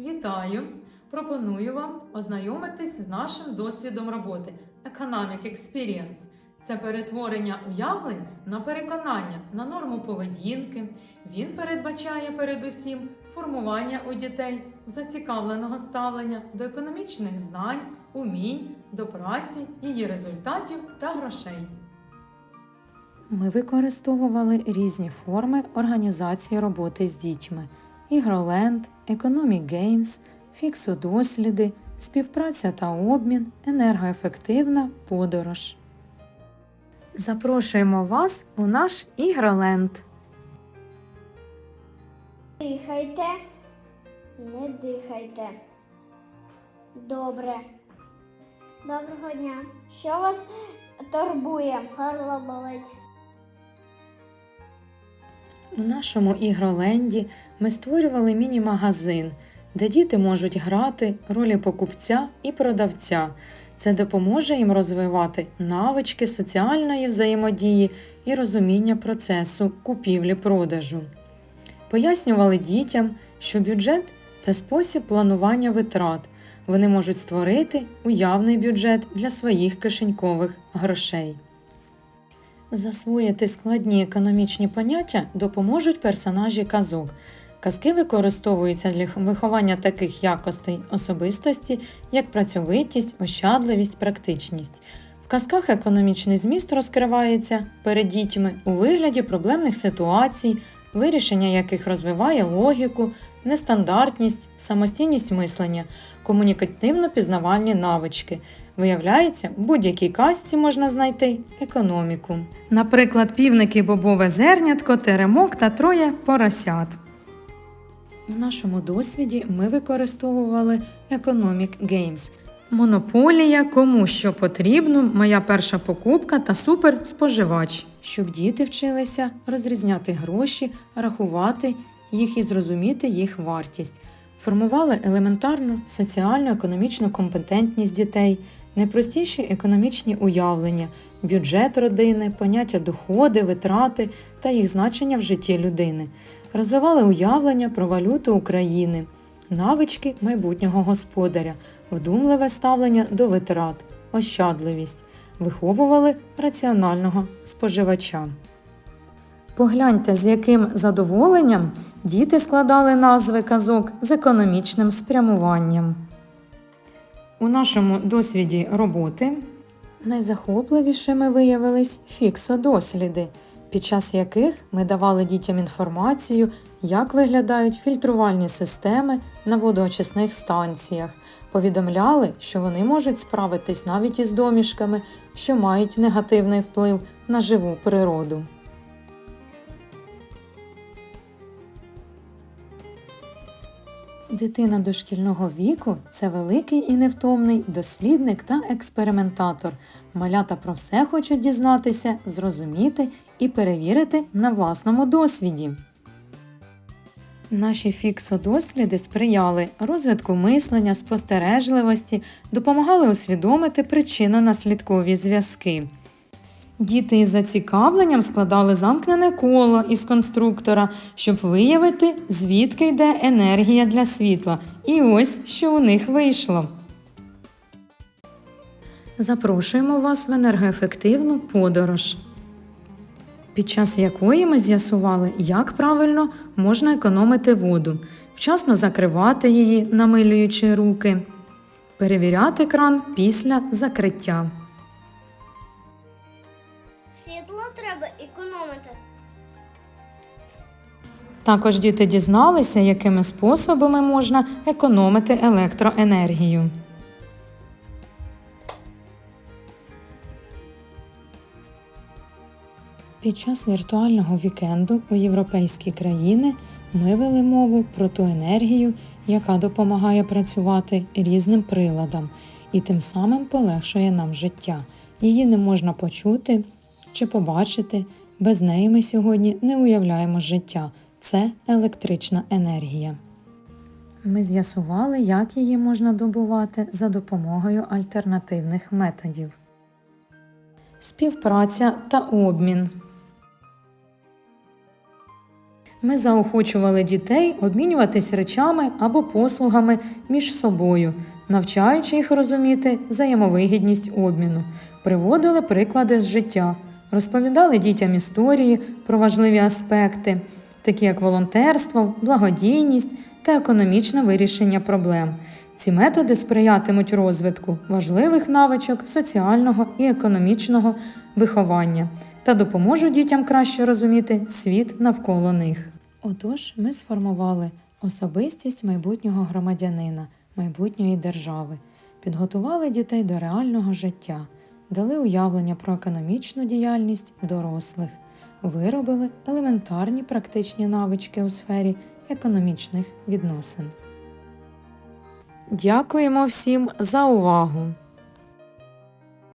Вітаю! Пропоную вам ознайомитись з нашим досвідом роботи Economic Experience. Це перетворення уявлень на переконання на норму поведінки. Він передбачає передусім формування у дітей зацікавленого ставлення до економічних знань, умінь, до праці, її результатів та грошей. Ми використовували різні форми організації роботи з дітьми: ігроленд, Economic Games, фіксодосліди, співпраця та обмін, енергоефективна подорож. Запрошуємо вас у наш ігроленд. Дихайте, не дихайте. Добре. Доброго дня. Що вас турбує? Горло болить. У нашому ігроленді ми створювали міні-магазин, де діти можуть грати ролі покупця і продавця. Це допоможе їм розвивати навички соціальної взаємодії і розуміння процесу купівлі-продажу. Пояснювали дітям, що бюджет це спосіб планування витрат. Вони можуть створити уявний бюджет для своїх кишенькових грошей. Засвоїти складні економічні поняття допоможуть персонажі казок. Казки використовуються для виховання таких якостей особистості, як працьовитість, ощадливість, практичність. В казках економічний зміст розкривається перед дітьми у вигляді проблемних ситуацій, вирішення яких розвиває логіку, нестандартність, самостійність мислення, комунікативно-пізнавальні навички. Виявляється, в будь-якій казці можна знайти економіку. Наприклад, півники бобове зернятко, теремок та троє поросят. У нашому досвіді ми використовували Economic Games. Монополія, кому що потрібно, моя перша покупка та суперспоживач, щоб діти вчилися розрізняти гроші, рахувати їх і зрозуміти їх вартість. Формували елементарну соціально-економічну компетентність дітей, найпростіші економічні уявлення, бюджет родини, поняття доходи, витрати та їх значення в житті людини. Розвивали уявлення про валюту України, навички майбутнього господаря, вдумливе ставлення до витрат, ощадливість, виховували раціонального споживача. Погляньте, з яким задоволенням діти складали назви казок з економічним спрямуванням. У нашому досвіді роботи найзахопливішими виявились фіксодосліди, під час яких ми давали дітям інформацію, як виглядають фільтрувальні системи на водоочисних станціях, повідомляли, що вони можуть справитись навіть із домішками, що мають негативний вплив на живу природу. Дитина дошкільного віку це великий і невтомний дослідник та експериментатор. Малята про все хочуть дізнатися, зрозуміти і перевірити на власному досвіді. Наші фіксодосліди сприяли розвитку мислення, спостережливості, допомагали усвідомити причинно-наслідкові зв'язки. Діти із зацікавленням складали замкнене коло із конструктора, щоб виявити, звідки йде енергія для світла. І ось що у них вийшло. Запрошуємо вас в енергоефективну подорож, під час якої ми з'ясували, як правильно можна економити воду, вчасно закривати її, намилюючи руки, перевіряти кран після закриття. Також діти дізналися, якими способами можна економити електроенергію. Під час віртуального вікенду у європейські країни ми вели мову про ту енергію, яка допомагає працювати різним приладам і тим самим полегшує нам життя. Її не можна почути чи побачити. Без неї ми сьогодні не уявляємо життя. Це електрична енергія. Ми з'ясували, як її можна добувати за допомогою альтернативних методів. Співпраця та обмін. Ми заохочували дітей обмінюватись речами або послугами між собою, навчаючи їх розуміти взаємовигідність обміну, приводили приклади з життя, розповідали дітям історії про важливі аспекти, такі як волонтерство, благодійність та економічне вирішення проблем. Ці методи сприятимуть розвитку важливих навичок соціального і економічного виховання та допоможуть дітям краще розуміти світ навколо них. Отож, ми сформували особистість майбутнього громадянина, майбутньої держави, підготували дітей до реального життя, дали уявлення про економічну діяльність дорослих, виробили елементарні практичні навички у сфері економічних відносин. Дякуємо всім за увагу!